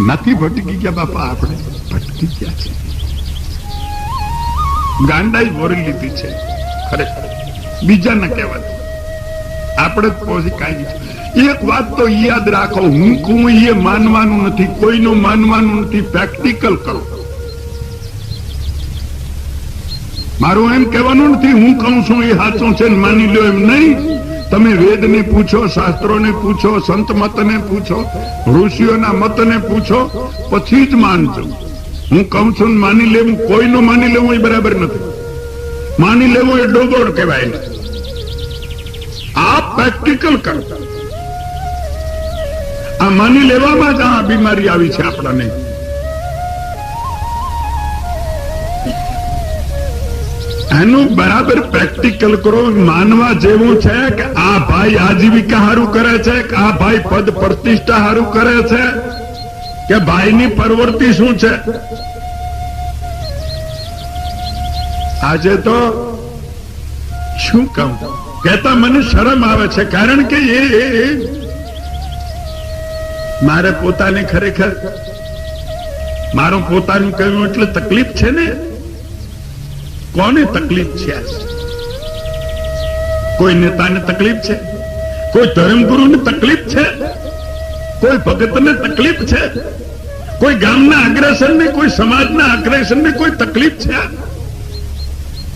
નથી ભટકી ગયા બાપા આપણે. ભટકી ગયા છે. ગાંડાઈ વરી લીધી છે. ખરેખર. બીજાને કહેવાતું આપણે જ એક વાત તો યાદ રાખો હું કહું એ માનવાનું નથી, કોઈનું માનવાનું નથી. પ્રેક્ટિકલ કરો. મારું એમ કહેવાનું નથી, હું કહું છું, એ સાચું છે માની લો એમ નહીં. તમે વેદને પૂછો, શાસ્ત્રોને પૂછો, સંત મતને પૂછો, ઋષિઓના મતને પૂછો, પછી જ માનજો હું કહું છું માની લેવું, કોઈનું માની લેવું એ બરાબર નથી. માની લેવું એ ડોગોડ કહેવાય આ પ્રેક્ટિકલ કરો. આ માની લેવામાં જ આ બીમારી આવી છે આપણાને. એનું બરાબર પ્રેક્ટિકલ કરો, માનવા જેવું છે કે આ ભાઈ આજીવિકા હારું કરે છે, કે આ ભાઈ પદ પ્રતિષ્ઠા હારું કરે છે, કે ભાઈની પ્રવૃત્તિ શું છે? આજે તો શું કહું? કહેતા મને શરમ આવે છે, કારણ કે એ મારે પોતાને ખરેખર, મારું પોતાનું કહ્યું એટલે તકલીફ છે ને? કોને તકલીફ છે કોઈ નેતાને તકલીફ છે? કોઈ ધર્મગુરુને તકલીફ છે? કોઈ ભગતને તકલીફ છે? કોઈ ગામના અગ્રેસરને, કોઈ સમાજના અગ્રેસરને કોઈ તકલીફ છે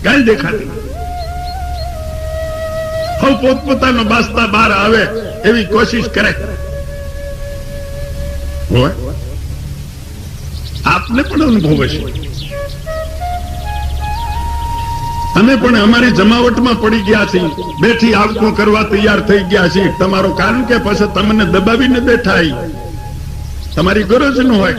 કઈ દેખાતી હવે પોતપોતાનો બાસ્તા બહાર આવે એવી કોશિશ કરે. આપને પણ અનુભવ હશે. અમે પણ અમારી જમાવટમાં પડી ગયા છીએ. બેઠી આવકું કરવા તૈયાર થઈ ગયા છીએ. તમારો કારણ કે પછી તમને દબાવીને બેઠા તમારી ગરજ ન હોય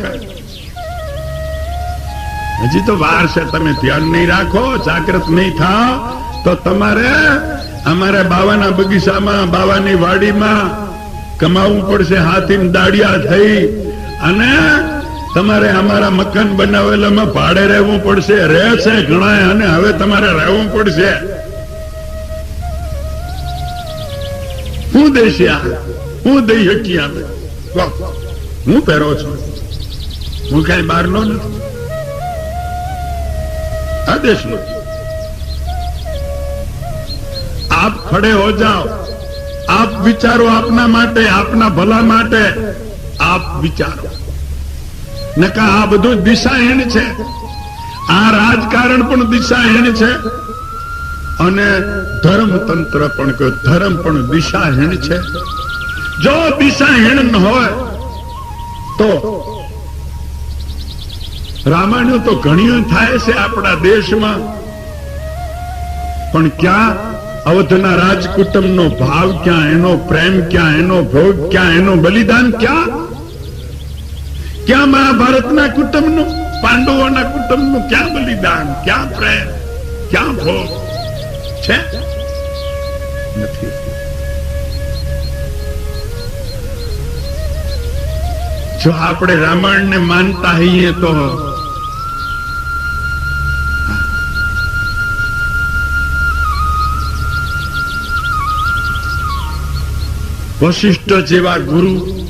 હજી તો વાર છે. તમે ધ્યાન નહીં રાખો જાગૃત નહીં થાવ. તો તમારે અમારે બાવાના બગીચામાં, બાવાની વાડીમાં કમાવવું પડશે. હાથી દાડિયા થઈ. અને તમારે અમારા મકાન બનાવેલામાં ભાડે રહેવું પડશે રહે છે અને હવે તમારે રહેવું પડશે. હું દઈશ હું દઈ શકી આપણે હું પહેરો છું. હું કઈ બહારનો નથી. આ દેશનો આપ ખડે હો જાઓ. આપ વિચારો આપના માટે, આપના ભલા માટે. આપ વિચારો. નકા આ બધું દિશાહીન છે? આ રાજકારણ પણ દિશાહીન છે? અને ધર્મતંત્ર પણ કે ધર્મ પણ દિશાહીન છે? જો દિશાહીન ન હોય, તો રામાયણ તો ઘણી થાય છે આપણા દેશમાં. પણ ક્યાં અવધના રાજકુટુંબનો ભાવ ક્યાં, એનો પ્રેમ ક્યાં, એનો ભોગ ક્યાં, એનો બલિદાન ક્યાં? ક્યાં મહાભારતના કુટુંબનું? પાંડવોના કુટુંબનું ક્યાં બલિદાન? ક્યાં પ્રેમ? ક્યાં ભોગ? છે? જો આપણે રામાયણને માનતા હોઈએ તો? વશિષ્ઠ જેવા ગુરુ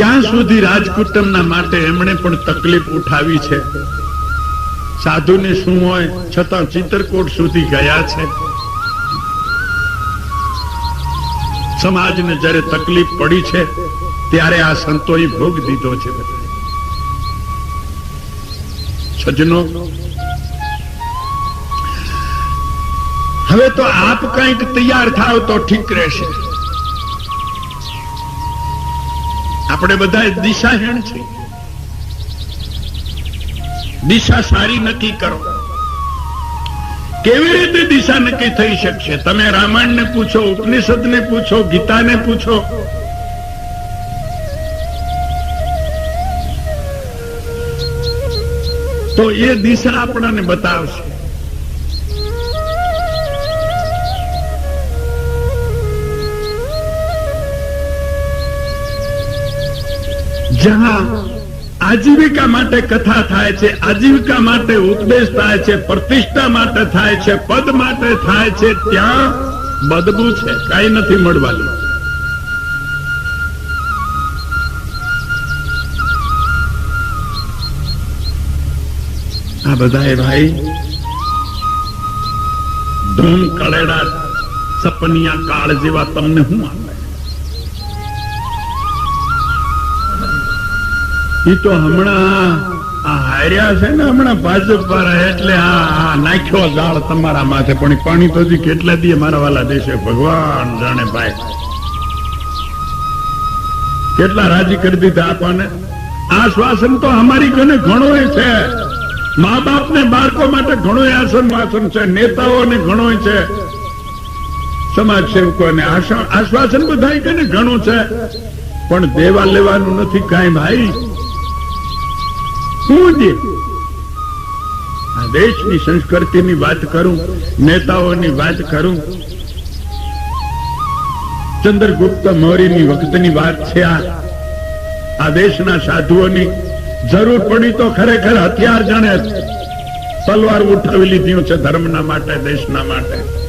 ક્યાં સુધી રાજકુટુંબના માટે એમણે પણ તકલીફ ઉઠાવી છે, સાધુને શું હોય છતાં ચિત્રકોટ સુધી ગયા છે. સમાજને જ્યારે તકલીફ પડી છે, ત્યારે આ સંતોએ ભોગ દીધો છે સજનો હવે તો આપ કંઈક તૈયાર થાવ તો ઠીક રહેશે. આપણે બધા દિશાહીણ છે. દિશા સારી નક્કી કરો કેવી રીતે દિશા નક્કી થઈ શકશે? તમે રામાયણ ને પૂછો ઉપનિષદ ને પૂછો ગીતા ને પૂછો. તો એ દિશા આપણાને બતાવશે. જ્યાં આજીવિકા માટે કથા થાય છે, આજીવિકા માટે ઉપદેશ થાય છે, પ્રતિષ્ઠા માટે થાય છે, પદ માટે થાય છે, ત્યાં બદબુ છે, કઈ નથી મળવાનું. આ બધાએ ભાઈ ધૂમ કળેડા સપનિયા કાળ જેવા તમને હું આપું ઈ તો હમણાં હાર્યા છે ને હમણાં ભાજપ વાળા એટલે આ નાખ્યો જાળ તમારા માથે. પણ પાણી તો કેટલા દીએ મારા વાલા દેશે? ભગવાન જાણે ભાઈ. કેટલા રાજી કરી દીધા આપણને? આશ્વાસન તો અમારી ઘણે ઘણો છે. મા બાપ ને બાળકો માટે ઘણો આસન વાસન છે. નેતાઓને ઘણો છે. સમાજ સેવકોને આશા- આશ્વાસન બધા ઘણું છે. પણ દેવા લેવાનું નથી કાંઈ ભાઈ. દેશની સંસ્કૃતિની વાત કરું, નેતાઓની વાત કરું. ચંદ્રગુપ્ત મૌર્યની વખતની વાત છે આ. આ દેશના સાધુઓની જરૂર પડી તો ખરેખર હથિયાર જાણે તલવાર ઉઠાવી લીધી છે ધર્મના માટે, દેશના માટે.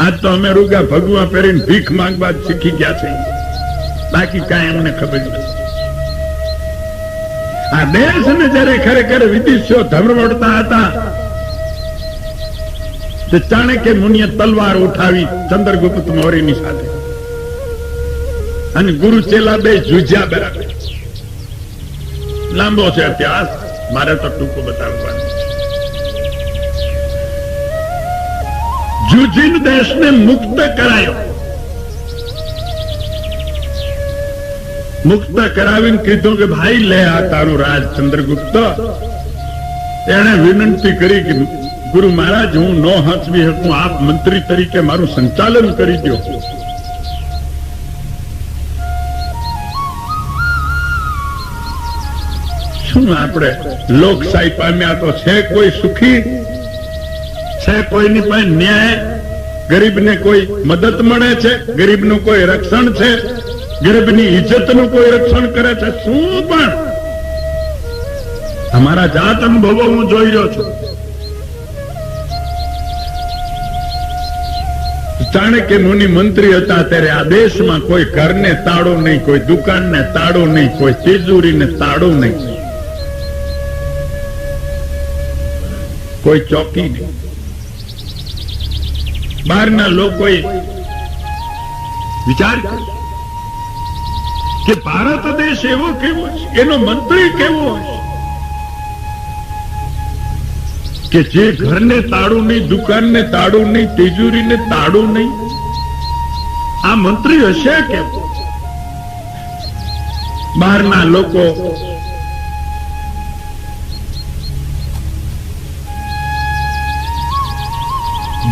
આજ તો અમે રૂગા ભગવા પહેરીને ભીખ માંગવા શીખી ગયા છે બાકી કાંઈ અમને ખબર નથી. આ દેશને જયારે ખરેખર વિદેશીઓ ધમરવડતા હતા ચાણક્ય મુનિએ તલવાર ઉઠાવી ચંદ્રગુપ્ત મૌર્યની સાથે. અને ગુરુ ચેલા બે જુજ્યા બરાબર. લાંબો છે ઇતિહાસ, મારે તો ટૂંકો બતાવવાનો. જુજીન દેશને મુક્ત કરાયો. મુક્ત કરાવીને કીધું કે ભાઈ, લે આ તારું રાજ, ચંદ્રગુપ્ત. એને વિનંતી કરી કે, ગુરુ મહારાજ, હું નો હાંચવી શકું. આપ મંત્રી તરીકે મારું સંચાલન કરી દો. શું આપણે લોકશાહી પામ્યા તો છે કોઈ સુખી? છે કોઈની પાસે ન્યાય? ગરીબને કોઈ મદદ મળે છે? ગરીબનું કોઈ રક્ષણ છે? ગરીબની ઇજ્જતનું કોઈ રક્ષણ કરે છે, શું પણ? અમારા જાત અનુભવો હું જોઈ રહ્યો છું. ચાણક્ય મુનિ મંત્રી હતા ત્યારે આ દેશમાં કોઈ ઘરને તાળો નહીં, કોઈ દુકાનને તાળો નહીં, કોઈ તિજોરીને તાળો નહીં. કોઈ ચોકી નહીં. બહારના લોકોએ વિચાર કર્યો. કે ભારત દેશ એવો કેવો એનો મંત્રી કેવો કે જે ઘરને તાળું નહીં, દુકાનને તાળું નહીં, તિજોરીને તાળું નહીં, આ મંત્રી હશે કેમ બહારના લોકો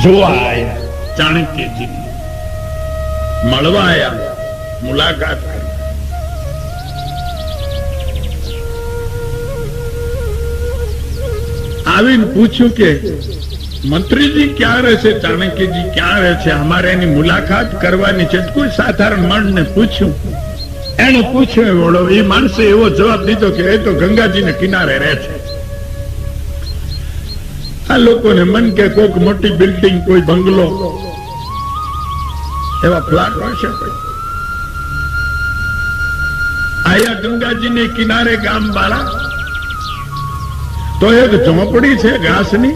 જોવા આયા ચાણક્યજી મળવા આવ્યા મુલાકાત આવીને પૂછ્યું કે, મંત્રીજી, ક્યાં રહે છે? ચાણક્યજી, ક્યાં રહે છે? અમારે એની મુલાકાત કરવાની છે. કોઈ સાધારણ માણસને પૂછ્યું. એને પૂછ્યું, એ એ માણસે એવો જવાબ દીધો કે એ તો ગંગાજીને કિનારે રહે છે. આ લોકોને મન કે કોઈક મોટી બિલ્ડિંગ, કોઈ બંગલો, એવા ફ્લાટ હોય છે આયા ગંગાજીને કિનારે ગામ વાળા તો એક ઝોંપડી છે ઘાસની.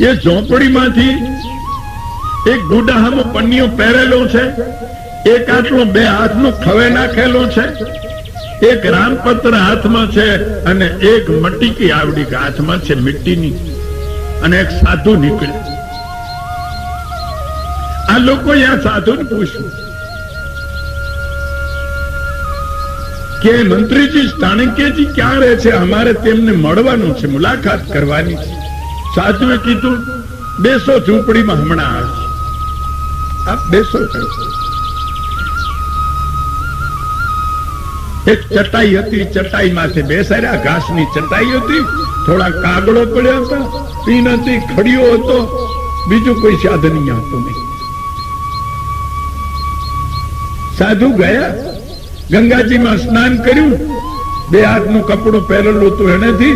એ ઝોંપડીમાંથી એક ગુડાહામો પન્નીઓ પહેરેલો છે. એક આટલો બે હાથનો ખવે નાખેલો છે. એક રામપત્ર હાથમાં છે અને એક મટીકી આવડી હાથમાં છે મિટ્ટીની. અને એક સાધુ નીકળે આ લોકો આ સાધુ પૂછ્યું કે મંત્રીજી ચાણક્યજી ક્યાં રહે છે? અમારે તેમને મળવાનું છે, મુલાકાત કરવાની છે. સાધુએ કીધું, બેસો ઝૂંપડીમાં હમણાં આવશે. આપ બેસો. એક ચટાઈ હતી, ચટાઈ માથે બેસાડ્યા, ઘાસની ચટાઈ હતી. થોડા કાગળો પડ્યા હતા પીન હતી ખડીયો હતો. બીજું કોઈ સાધન હતું નહીં. સાધુ ગયા? ગંગાજીમાં સ્નાન કર્યું, બે હાથનું કપડું પહેરેલું હતું એનેથી.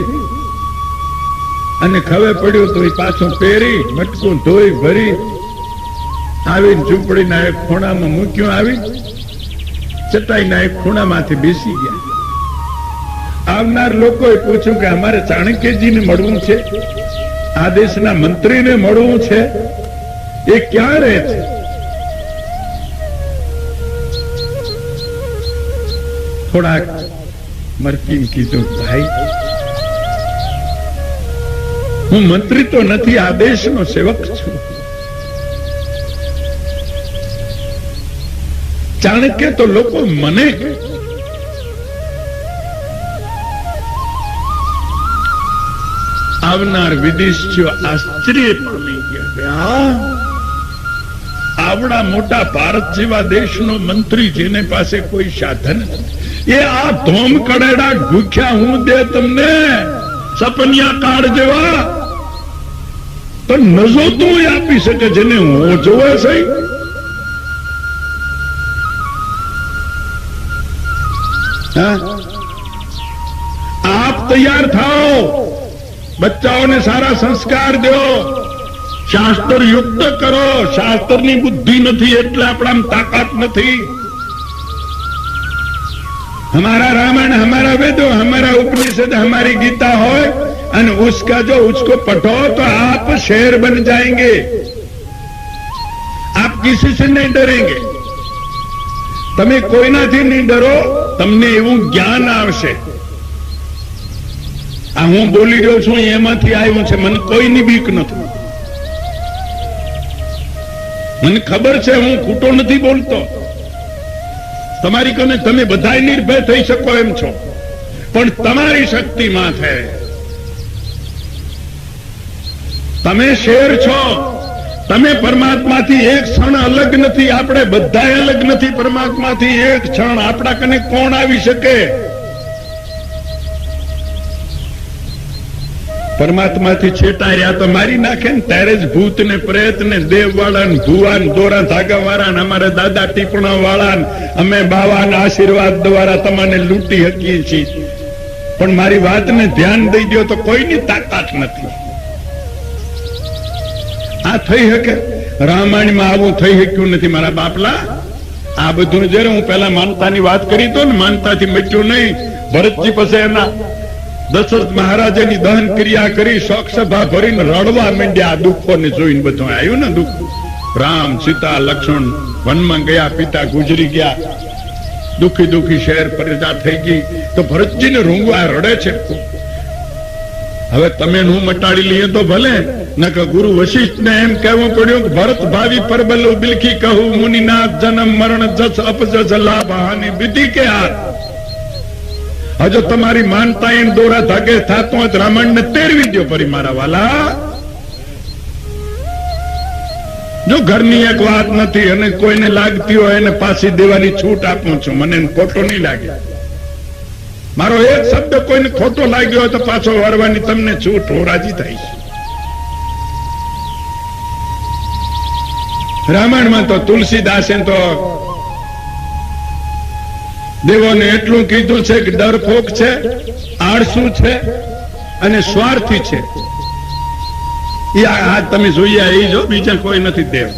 અને ખવે પડ્યું તો એ પાછું પહેરી, મટકું ધોઈ ભરી, આવીને ઝૂંપડીના એક ખૂણામાં મૂક્યું આવી. ચટાઈના એક ખૂણામાંથી બેસી ગયા. આવનાર લોકોએ પૂછ્યું કે અમારે ચાણક્યજીને મળવું છે? આ દેશના મંત્રીને મળવું છે? એ ક્યાં રહે છે? થોડાક મરકીમ કીધું, ભાઈ, હું મંત્રી તો નથી, આ દેશનો સેવક છું. ચાણક્ય તો લોકો મને આવનાર વિદેશીઓ આશ્ચર્ય પામી ગયા આવડા મોટા ભારત જેવા દેશનો મંત્રી જેને પાસે કોઈ સાધન નથી. એ આ ધોમ કડેડા ભૂખ્યા હું દે તમને. સપનિયા કાળ જેવા તો નજો તું આપી શકે જેને હું જોવે છે. આપ તૈયાર થાઓ. બચ્ચાઓને સારા સંસ્કાર દો. શાસ્ત્ર યુક્ત કરો. શાસ્ત્રની બુદ્ધિ નથી એટલે આપણા તાકાત નથી. हमारा रामायण हमारा वेदो हमारा उपनिषद हमारी गीता हो અને उसका जो उसको पढ़ो तो आप शेर बन जाएंगे आप किसी से नहीं डरेंगे તમે કોઈનાથી નહીં ડરો તમને એવું જ્ઞાન આવશે આ હું બોલી રહ્યો છું એમાંથી આવ્યું છે મને કોઈની બીક નથી મને ખબર છે હું ખોટો નથી બોલતો તમારી કને તમે બધા નિર્ભય થઈ શકો એમ છો. પણ તમારી શક્તિ માથે. તમે શેર છો. તમે પરમાત્માથી એક ક્ષણ અલગ નથી. આપણે બધા અલગ નથી. પરમાત્માથી એક ક્ષણ. આપણા કને કોણ આવી શકે? પરમાત્માથી છેટા તો મારી નાખે ને ત્યારે જ ભૂત ને પ્રેત ને દેવ વાળા ને ભુવાન દોરા ધાગા વાળા ને દાદા ટીપણા વાળા અમે બાવા આશીર્વાદ દ્વારા તમને લૂંટી શકીએ છીએ. પણ મારી વાતને ધ્યાન દઈ દો તો કોઈની તાકાત નથી. આ થઈ શકે. રામાયણમાં આવું થઈ શક્યું નથી મારા બાપલા. આ બધું જયારે હું પેલા માનતાની વાત કરી તો ને, માનતાથી મચ્યું નહીં. ભરતજી પછી એના દશરથ મહારાજાની દહન ક્રિયા કરી શોક સભા ભરીને રડવા માંડ્યા. દુઃખો ને જોઈને બધું આવ્યું ને દુઃખ. રામ, સીતા, લક્ષ્મણ વનમાં ગયા, પિતા ગુજરી ગયા. દુઃખી દુઃખી શહેર પ્રજા થઈ ગઈ. તો ભરતજીને રૂંગવા રડે છે. હવે તમે હું મટાડી લઈએ તો ભલે. ન કે ગુરુ વશિષ્ઠ ને એમ કહેવું પડ્યું કે ભરત ભાવી પરબલ બિલખી કહું, મુનિનાથ જન્મ મરણ જસ અપજસ લાભ હાનિ વિધિ કે હાથ હજો તમારી માનતા એમ દોરા ધાગે થાતો જ રામાયણ ને તેરવી દો પરી મારા વાલા. જો ઘરની એક વાત નથી અને કોઈને લાગતી હોય એને પાછી દેવાની છૂટ આપું છું. મને ખોટો નહીં લાગે. મારો એક શબ્દ કોઈને ખોટો લાગ્યો હોય તો પાછો વળવાની તમને છૂટ હું રાજી થઈશ. રામાયણમાં તો તુલસીદાસે તો દેવોને એટલું કીધું છે કે ડરપોક છે, આળસુ છે અને સ્વાર્થી છે. તમે જોઈએ એ જો, બીજા કોઈ નથી દેવ.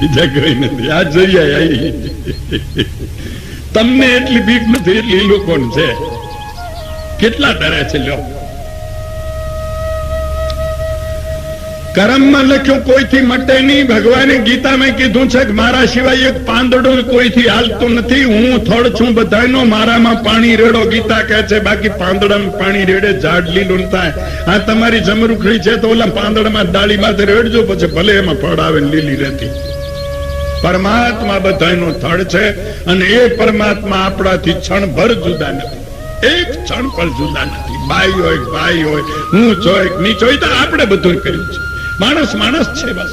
બીજા કોઈ નથી. આ જોઈએ. તમને એટલી બીક નથી, એટલી લોકો છે. કેટલા ડરે છે, લ્યો. કર્મમાં લખ્યું, કોઈથી મટે નહીં. ભગવાને ગીતામાં કીધું છે મારા સિવાય એક પાંદડું કોઈથી હાલતું નથી. હું થળ છું બધાનો મારામાં પાણી રેડો, ગીતા કહે છે, બાકી પાંદડામાં પાણી રેડે, ઝાડ લીલું થાય. આ તમારી જમરૂખડી છે તો ઓલા પાંદડામાં ડાળીમાં રેડજો, પછી ભલે એમાં ફળ આવે લીલી રહેતી. પરમાત્મા બધાનો થળ છે અને એ પરમાત્મા આપણાથી ક્ષણભર જુદા નથી. એક ક્ષણ પણ જુદા નથી. બાઈ હોય ભાઈ હોય, હું હોય એક નીચ તો આપણે બધું કર્યું છે. માણસ માણસ છે બસ.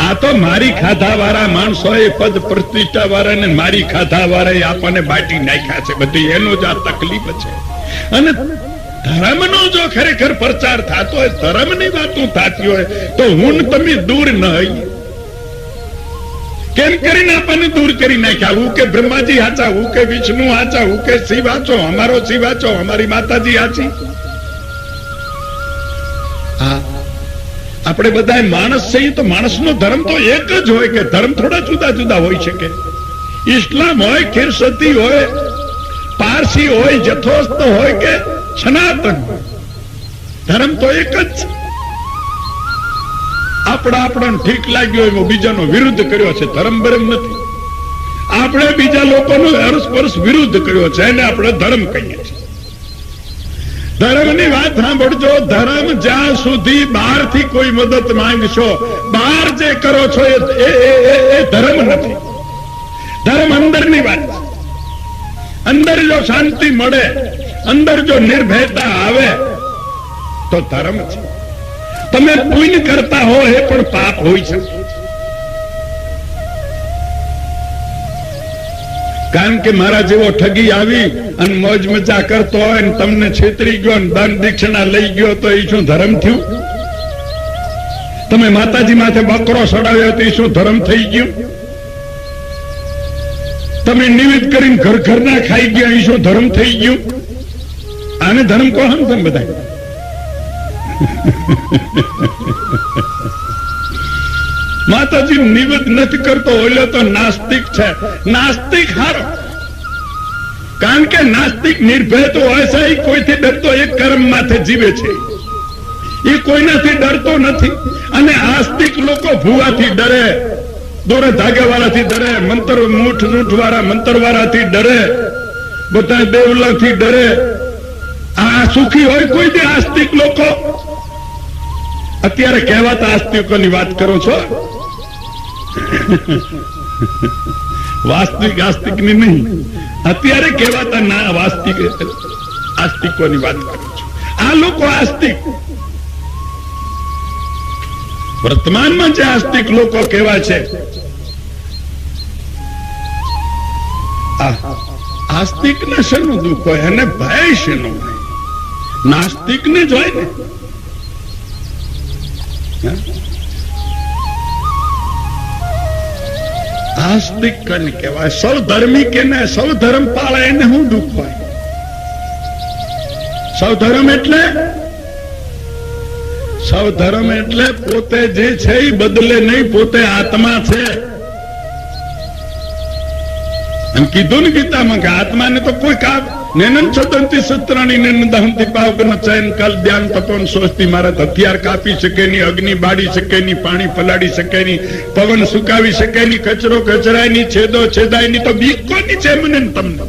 આ તો મારી ખાધા વાળા માણસો એ પદ પ્રતિષ્ઠા વાળા ને મારી ખાધા વાળા આપણને બાટી નાખ્યા છે. બધી એનો જ આ તકલીફ છે. અને ધર્મનો જો ખરેખર પ્રચાર થતો હોય, ધર્મની વાતો થતી હોય, તો હું તમે દૂર ન હઈએ. કેમ કરીને આપણને દૂર કરી નાખ્યા? હું કે બ્રહ્માજી હાચા, હું કે વિષ્ણુ હાચા, હું કે શિવ હાચો, અમારો શિવ હાચો, અમારી માતાજી હાચી. આપણે બધા માણસ છીએ તો માણસનો ધર્મ તો એક જ હોય કે ધર્મ થોડા જુદા જુદા હોઈ શકે. ઇસ્લામ હોય, ખીરસતી હોય, પારસી હોય જથોસ્ત હોય કે સનાતન ધર્મ તો એક જ. છે આપણા આપણને ઠીક લાગ્યો એવો બીજાનો વિરુદ્ધ કર્યો છે, ધર્મ બરમ નથી. આપણે બીજા લોકોનો અરસપરસ વિરુદ્ધ કર્યો છે, એને આપણે ધર્મ કહીએ છીએ. ધર્મની વાત સાંભળજો. ધર્મ જ્યાં સુધી બહારથી કોઈ મદદ માંગશો, બહાર જે કરો છો એ ધર્મ નથી. ધર્મ અંદરની વાત. અંદર જો શાંતિ મળે, અંદર જો નિર્ભયતા આવે, તો ધર્મ છે. તમે પુણ્ય કરતા હો એ પણ પાપ હોય છે કારણ કે મારા જેવો ઠગી આવી અને મોજ મજા કરતો હોય ને તમને છેતરી ગયો ને દાન દક્ષિણા લઈ ગયો તો એ શું ધર્મ થયું? તમે માતાજી માથે બકરો સડાવ્યો તો એ શું ધર્મ થઈ ગયું? તમે નિવેદ કરીને ઘર ઘરના ખાઈ ગયા એ શું ધર્મ થઈ ગયું? આને ધર્મ કહો ને તમે બધા માતાજી નિવેદ નથી કરતો એટલે તો નાસ્તિક છે. નાસ્તિક હારો. કારણ કે નાસ્તિક નિર્ભય હોય એ કોઈથી ડરતો એક કર્મ માથે જીવે છે. એ કોઈનાથી ડરતો નથી. અને આસ્તિક લોકો ભૂવાથી ડરે, દોરે ધાગાવાળાથી ડરે, મંતર મૂઠ મૂઠ વાળા મંતર વાળાથી ડરે બધા દેવલાથી ડરે. આ સુખી હોય કોઈ આસ્તિક લોકો? અત્યારે કહેવાતા આસ્તિકોની વાત કરો છો? વાસ્તવિક આસ્તિકની નહીં. અત્યારે કહેવાતા ના, વાસ્તિક, આસ્તિકોની વાત કરું છું. આ લોકો આસ્તિક. વર્તમાનમાં જે આસ્તિક લોકો કેવા છે આસ્તિક ને શેનું દુઃખ હોય? અને ભય શેનો નાસ્તિક ને જ ને? સૌ ધર્મી એટલે સૌ ધર્મ એટલે? પોતે જે છે એ બદલે નહીં, પોતે આત્મા છે. એમ કીધું ને ગીતામાં કે આત્માને તો કોઈ કામ નેનન છદંતી સૂત્રની નેન દહંતી પાવકનો ચયન કલ ધ્યાન તપન સોચતી મારા હથિયાર કાપી શકે ની અગ્નિ બાળી શકે ની પાણી પલાળી શકે ની પવન સુકાવી શકે ની કચરો કચરાયની છેદો છેદાયની તો બીક કોની છે મને તમને?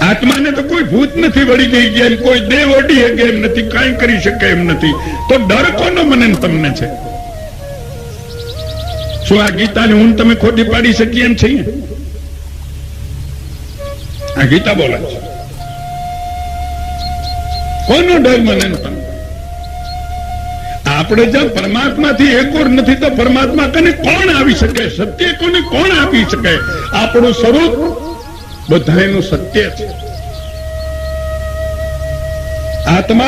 આત્માને તો કોઈ ભૂત નથી વળી ગઈ ગયા કોઈ દેવ ઓડી શકે એમ નથી, કાંઈ કરી શકે એમ નથી. તો ડર કોનો મને તમને છે? શું આ ગીતાને હું તમે ખોટી પાડી શકીએ એમ છીએ? આ ગીતા બોલે છે. કોનો ડર મને આપણે જ્યાં પરમાત્માથી એકોર નથી તો પરમાત્મા કને કોણ આવી શકે? સત્ય કોને કોણ આપી શકે? આપણું સ્વરૂપ બધાનું સત્ય છે. આત્મા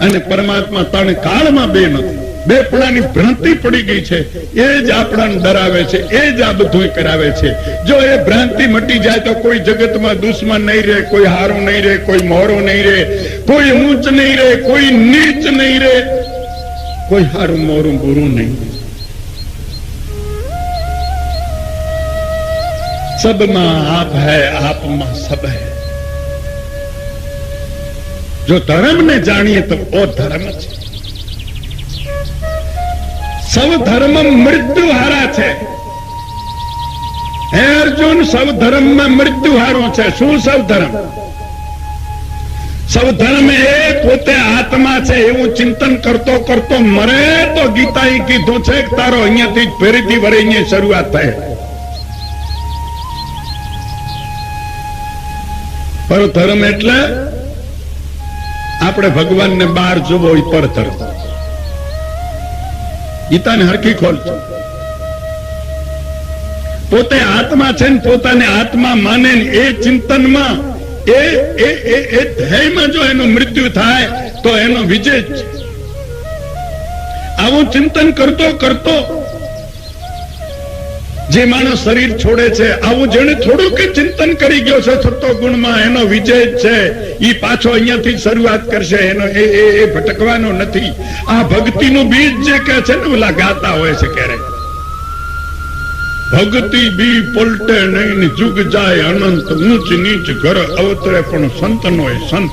અને પરમાત્મા ત્રણ કાળમાં બે નથી. બે પુણાની ભ્રાંતિ પડી ગઈ છે. એ જ આપણાને ડરાવે છે. એ જ આ બધું કરાવે છે. જો એ ભ્રાંતિ મટી જાય તો કોઈ જગતમાં દુશ્મન નહીં રહે, કોઈ હારું નહીં રહે, કોઈ મોરો નહીં રહે, કોઈ ઊંચ નહીં રહે, કોઈ નીચ નહીં રહે, કોઈ હારું મોરું બુરું નહીં સબમાં આપ હૈ, આપમાં સબ હૈ. જો ધર્મને જાણીએ તો ઓ ધર્મ છે. સૌ ધર્મ મૃત્યુ હારા છે અર્જુન સૌ ધર્મમાં મૃત્યુ હારો છે. શું સૌ ધર્મ એ પોતે આત્મા છે, એવું ચિંતન કરતો કરતો મરે તો ગીતા એ કીધું છે કે તારો અહીંયાથી ફેરીથી વરે શરૂઆત થાય. પર ધર્મ એટલે આપણે ભગવાનને બહાર જોવો એ પર ધર્મ. ગીતાને હરખી ખોલજો પોતે આત્મા છે ને પોતાને આત્મા માને એ ચિંતનમાં, એ એ એ એ ધ્યેયમાં જો એનું મૃત્યુ થાય, તો એનો વિજય આવું ચિંતન કરતો કરતો જે માણસ શરીર છોડે છે, આવું જેને થોડુંક ચિંતન કરી ગયો છે સત્તો ગુણમાં એનો વિજય છે. એ પાછો અહીંયાથી શરૂઆત કરશે, એનો એ એ ભટકવાનો નથી. આ ભક્તિનું બીજ જે કે છે ને, ઓલા ગાતા હોય છે ક્યારેક. ભક્તિ બી પલટે નહીં, જુગ જાય અનંત, ઊંચ નીચ ઘર અવતરે, પણ સંતનો એ સંત.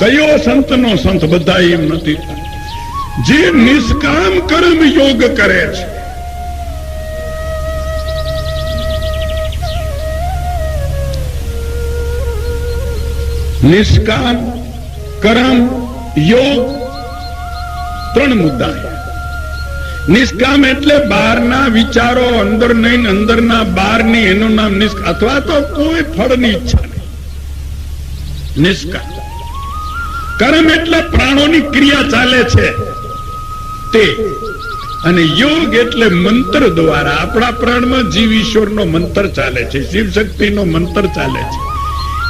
કયો સંતનો સંત, બધા એમ નથી. જે નિષ્કામ કર્મ યોગ કરે છે નિષ્કામ કર્મ, યોગ ત્રણ મુદ્દા નિષ્કામ એટલે બહારના વિચારો અંદર નહીં ને અંદરના બહારની, એનું નામ નિષ્કામ અથવા તો કોઈ ફળની ઈચ્છા નિષ્કામ કર્મ એટલે પ્રાણોની ક્રિયા ચાલે છે. તે. અને યોગ એટલે મંત્ર દ્વારા આપણા પ્રાણમાં જીવ ઈશ્વરનો મંત્ર ચાલે છે, શિવ શક્તિનો મંત્ર ચાલે છે.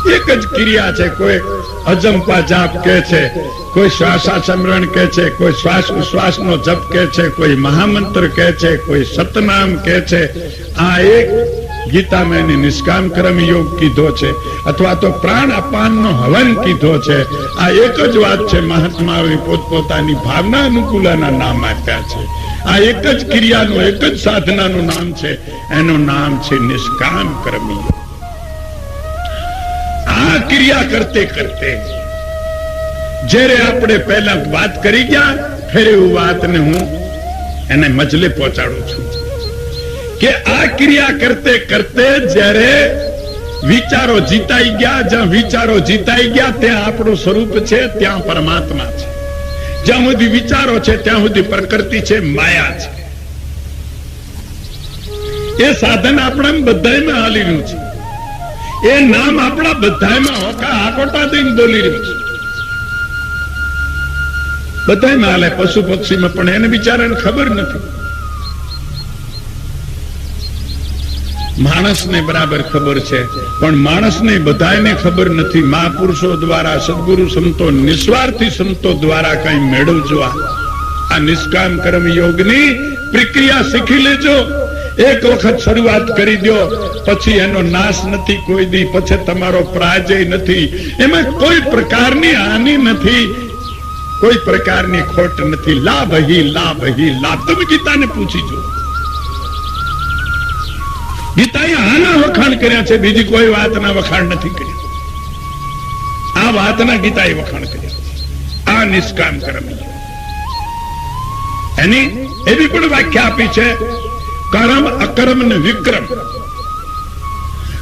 એક જ ક્રિયા છે, કોઈ અજંપા જાપ કે છે, કોઈ શ્વાસાચમરણ કે છે, કોઈ શ્વાસ ઉશ્વાસ નો જપ કે છે, કોઈ મહામંત્ર કે છે, કોઈ સતનામ કે છે. આ એક ગીતામાં એને નિષ્કામ કર્મ યોગ કીધો છે, અથવા તો પ્રાણ અપાન નો હવન કીધો છે. આ એક જ વાત છે, મહાત્માઓએ પોતપોતાની ભાવના અનુકૂલના નામ આપ્યા છે. આ એક જ ક્રિયાનું, એક જ સાધનાનું નામ છે, એનું નામ છે નિષ્કામ કર્મ યોગ. ક્રિયા કરતે કરતે. જ્યારે આપણે પહેલા વાત કરી ગયા, ફેર હું વાતને હું એને મજલે પહોંચાડું છું. કે આ ક્રિયા કરતે કરતે જ્યારે વિચારો જીતાઈ ગયા, જ્યાં વિચારો જીતાઈ ગયા, ત્યાં આપણું સ્વરૂપ છે, ત્યાં પરમાત્મા છે. જ્યાં સુધી વિચારો છે, ત્યાં સુધી પ્રકૃતિ છે, માયા છે. એ સાધન આપણે બધામાં હાલી રહ્યું છે. એ નામ આપણા બધામાં હોકા આકોટા દઈને બોલી રહ્યું બધામાં હાલે પશુ પક્ષીમાં, પણ એને બિચારાને ખબર નથી. માણસને બરાબર ખબર છે, પણ માણસને બધાને ખબર નથી. મહાપુરુષો દ્વારા, સદગુરુ સંતો, નિસ્વાર્થી સંતો દ્વારા કઈ મેળવજો આ નિષ્કામ કર્મ યોગની પ્રક્રિયા શીખી લેજો. એક વખત શરૂઆત કરી દો, પછી એનો નાશ નથી કોઈ દી, પછી તમારો પરાજય નથી. એમાં કોઈ પ્રકારની હાનિ નથી, કોઈ પ્રકારની ખોટ નથી. લાભ હી લાભ હી, લાભ. તમે ગીતાને પૂછી જો ગીતાએ આના વખાણ કર્યા છે, બીજી કોઈ વાતના વખાણ નથી કર્યા. આ વાતના ગીતાએ વખાણ કર્યા આ નિષ્કામ કર્મ. એની એવી પણ વ્યાખ્યા આપી છે કર્મ અકર્મ ને વિક્રમ.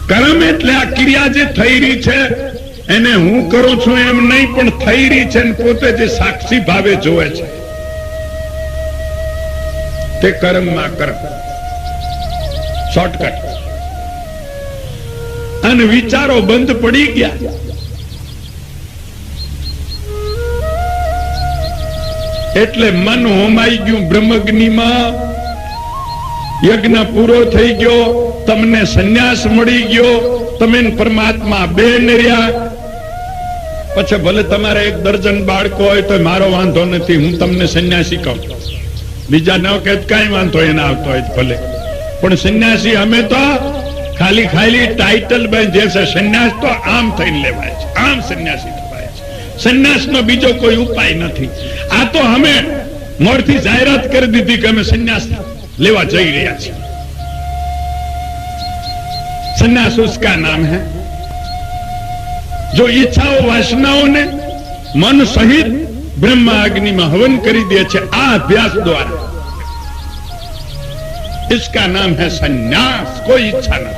કર્મ એટલે આ ક્રિયા જે થઈ રહી છે, એને હું કરું છું એમ નહીં, પણ થઈ રહી છે પોતે જે સાક્ષી ભાવે જોવે છે. તે કર્મમાં કર્મ. શોર્ટકટ. અને વિચારો બંધ પડી ગયા. એટલે મન હોમાઈ ગયું બ્રહ્મગ્નિમાં. યજ્ઞ પૂરો થઈ ગયો, તમને સંન્યાસ મળી ગયો, તમે પરમાત્મા બે રહ્યા. પછી ભલે તમારે એક દર્જન બાળકો હોય તો મારો વાંધો નથી, હું તમને સંન્યાસી કહું. બીજા ન કે કઈ વાંધો એને આવતો હોય ભલે. પણ સંન્યાસી અમે તો ખાલી ખાલી ટાઇટલ જે છે, સંન્યાસ તો આમ થઈને લેવાય છે, આમ સંન્યાસી થવાય છે. સંન્યાસનો બીજો કોઈ ઉપાય નથી. આ તો અમે મોરથી જાહેરાત કરી દીધી કે અમે સંન્યાસ. લેવા જઈ રહ્યા છીએ संन्यास उसका नाम है जो इच्छाओं वासनाओं ने मन सहित ब्रह्मा अग्नि में हवन કરી દે છે આ અભ્યાસ દ્વારા इसका नाम है संन्यास कोई इच्छा नहीं